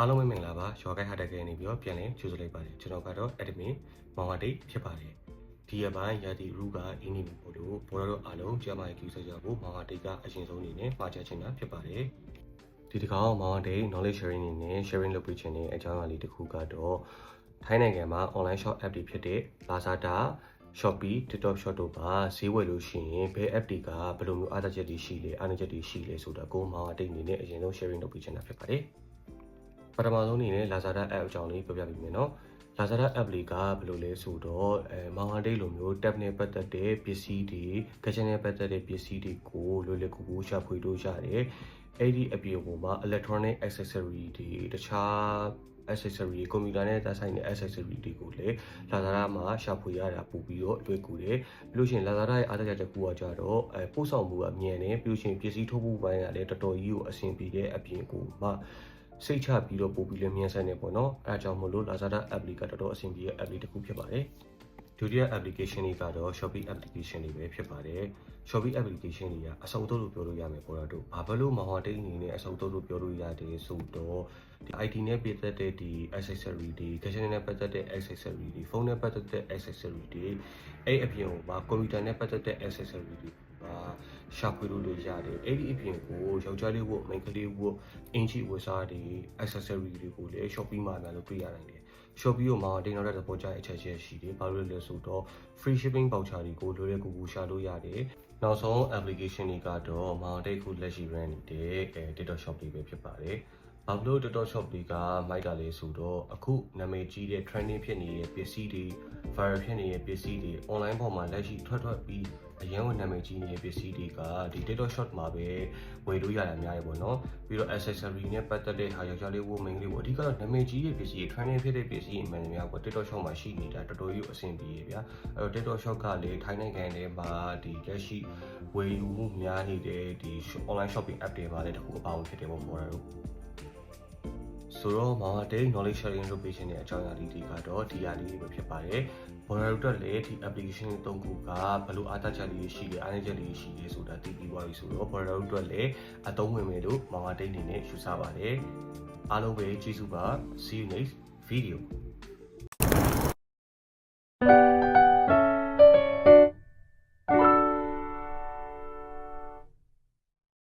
အားလုံးပဲမင်္ဂလာပါရောဂိုက်ဟာတက်ကနေပြီးတော့ပြန်လည်ကြိုဆိုလိုက်ပါတယ်ကျွန်တော်ကတော့ admin မောင်ဝတိတ်ဖြစ်ပါတယ်ဒီရပိုင်းရာသီရူကအင်းနေပို့လို့ဘောရတော့အားလုံးကျမ်းမာရေးကြိုဆိုကြဖို့မောင်ဝတိတ်ကအရင်ဆုံးအနေနဲ့မှာချချင်တာဖြစ်ပါတယ်ဒီတစ်ခါမောင်ဝတိတ် knowledge sharing အနေနဲ့ sharing လုပ်ပေးခြင်းနဲ့အကြောင်းအရာလေးတစ်ခုကတော့ထိုင်းနိုင်ငံမှာ online shop app တွေဖြစ်တဲ့ Lazada Shopee TikTok Shop တို့ကဈေးဝယ်လို့ရှိရင်ဘယ် app တွေကဘယ်လိုမျိုးအားသာချက်တွေရှိလဲအားနည်းချက်တွေရှိလဲဆိုတာကိုမောင်ဝတိတ်အနေနဲ့အရင်ဆုံး sharing လုပ်ပေးခြင်းတာဖြစ်ပါတယ် ပထမဆုံးအနေနဲ့ Lazada app အကြောင်းလေးပြောပြပေးမယ်နော် Lazada app လေးကဘယ်လိုလဲဆိုတော့အဲမောင်ဟန်ဒိတ်လိုမျိုး tab နဲ့ပတ်သက်တဲ့ပစ္စည်းတွေ gadget နဲ့ပတ်သက်တဲ့ပစ္စည်းတွေကိုလွယ်လွယ်ကူကူရှာဖွေလို့ရတယ်အဲ့ဒီအပြင်ပေါ်မှာ electronic accessory တွေတခြား accessory ကွန်ပျူတာနဲ့သက်ဆိုင်တဲ့ accessory တွေကိုလည်း Lazada မှာရှာဖွေရတာပို့ပြီးတော့အတွေ့အကူတယ်ပြီးလို့ရှိရင် Lazada ရဲ့အားသာချက်တစ်ခုကကြတော့အဲပို့ဆောင်မှုကအမြန်တယ်ပြီးလို့ရှိရင်ပစ္စည်းထုတ်ဖို့ပိုင်းကလည်းတော်တော်ကြီးကိုအဆင်ပြေတဲ့အပြင်ကိုမှ စိတ်ချပြီးတော့ပို့ပြီးလည်းမြန်ဆန်နေပေါ့နော်အဲအကြောင်းမို့လို့ Lazada app လေးကတော်တော်အဆင်ပြေတဲ့ app လေးတစ်ခုဖြစ်ပါတယ်ဒုတိယ application တွေကတော့ Shopee application တွေပဲဖြစ်ပါတယ် Shopee application တွေကအစုံတော့လို့ပြောလို့ရမယ်ပေါ်တော့ဘာဖြစ်လို့မဟာတိတ်အနေနဲ့အစုံတော့လို့ပြောလို့ရတယ်ဆိုတော့ဒီ IT နဲ့ပတ်သက်တဲ့ဒီ accessory တွေ gadget နဲ့ပတ်သက်တဲ့ accessory တွေဖုန်းနဲ့ပတ်သက်တဲ့ accessory တွေအဲ့အပြင်မှာကွန်ပျူတာနဲ့ပတ်သက်တဲ့ accessory တွေပါ ရှာဖွေလို့လို့ရတယ်အဲ့ဒီအပြင်ကိုယောက်ျားလေးဝတ်မိန်းကလေးဝတ်အင်ချီဝတ်စားတွေ accessory တွေကိုလည်း Shopee မှာလည်းတွေ့ရနိုင်တယ် Shopee ကိုမှာတင်တော့တဲ့သဘောကျအချက်ချက်ရှိတယ်ဘာလို့လဲဆိုတော့ free shipping voucher တွေကိုလွယ်လွယ်ကူကူရှာလို့ရတယ်နောက်ဆုံး application တွေကတော့မောင်တိတ်ခုလက်ရှိ run နေတဲ့အဲ TikTok shop တွေပဲဖြစ်ပါတယ်ဘာလို့ TikTok shop တွေကမိုက်တာလဲဆိုတော့အခုနာမည်ကြီးတဲ့ trending ဖြစ်နေတဲ့ပစ္စည်းတွေ viral ဖြစ်နေတဲ့ပစ္စည်းတွေ online ပေါ်မှာလက်ရှိထွက်ထွက်ပြီးအရင်ကနာမည်ကြီးနေတဲ့ပစ္စည်းတွေကဒီ TikTok shop မှာပဲဝယ်လို့ရတာအများကြီးပေါ့နော်ပြီးတော့ accessory နဲ့ပတ်သက်တဲ့ဟာယောက်ျားလေးဝတ်မိန်းကလေးဝတ်အဓိကတော့နာမည်ကြီးတဲ့ပစ္စည်း trending ဖြစ်တဲ့ပစ္စည်းအမှန်တကယ်က TikTok shop မှာရှိနေတာတော်တော်ကြီးအဆင်ပြေဗျာအဲ့တော့ TikTok shop ကလေထိုင်းနိုင်ငံထဲမှာဒီလက်ရှိဝယ်ယူမှုများနေတဲ့ဒီ online shopping app တွေမှာလည်းတခုအပေါင်းဖြစ်တယ်ပေါ့ပေါ်တာတို့ ဆိုတော့မောင်ကတဲ့ knowledge sharing လုပ်ပေးခြင်းတဲ့အကြောင်းအရာလေးတွေကတော့ဒီအရာလေးတွေပဲဖြစ်ပါတယ်။ border တို့လည်းဒီ application သုံးခုကဘယ်လိုအားသာချက်လေးရှိလဲအားနည်းချက်လေးရှိလဲဆိုတာသိပြီးသွားပြီဆိုတော့ border တို့လည်းအသုံးဝင်မယ်လို့မောင်ကတဲ့အနေနဲ့ယူဆပါတယ်။အားလုံးပဲကျေးဇူးပါ see you next video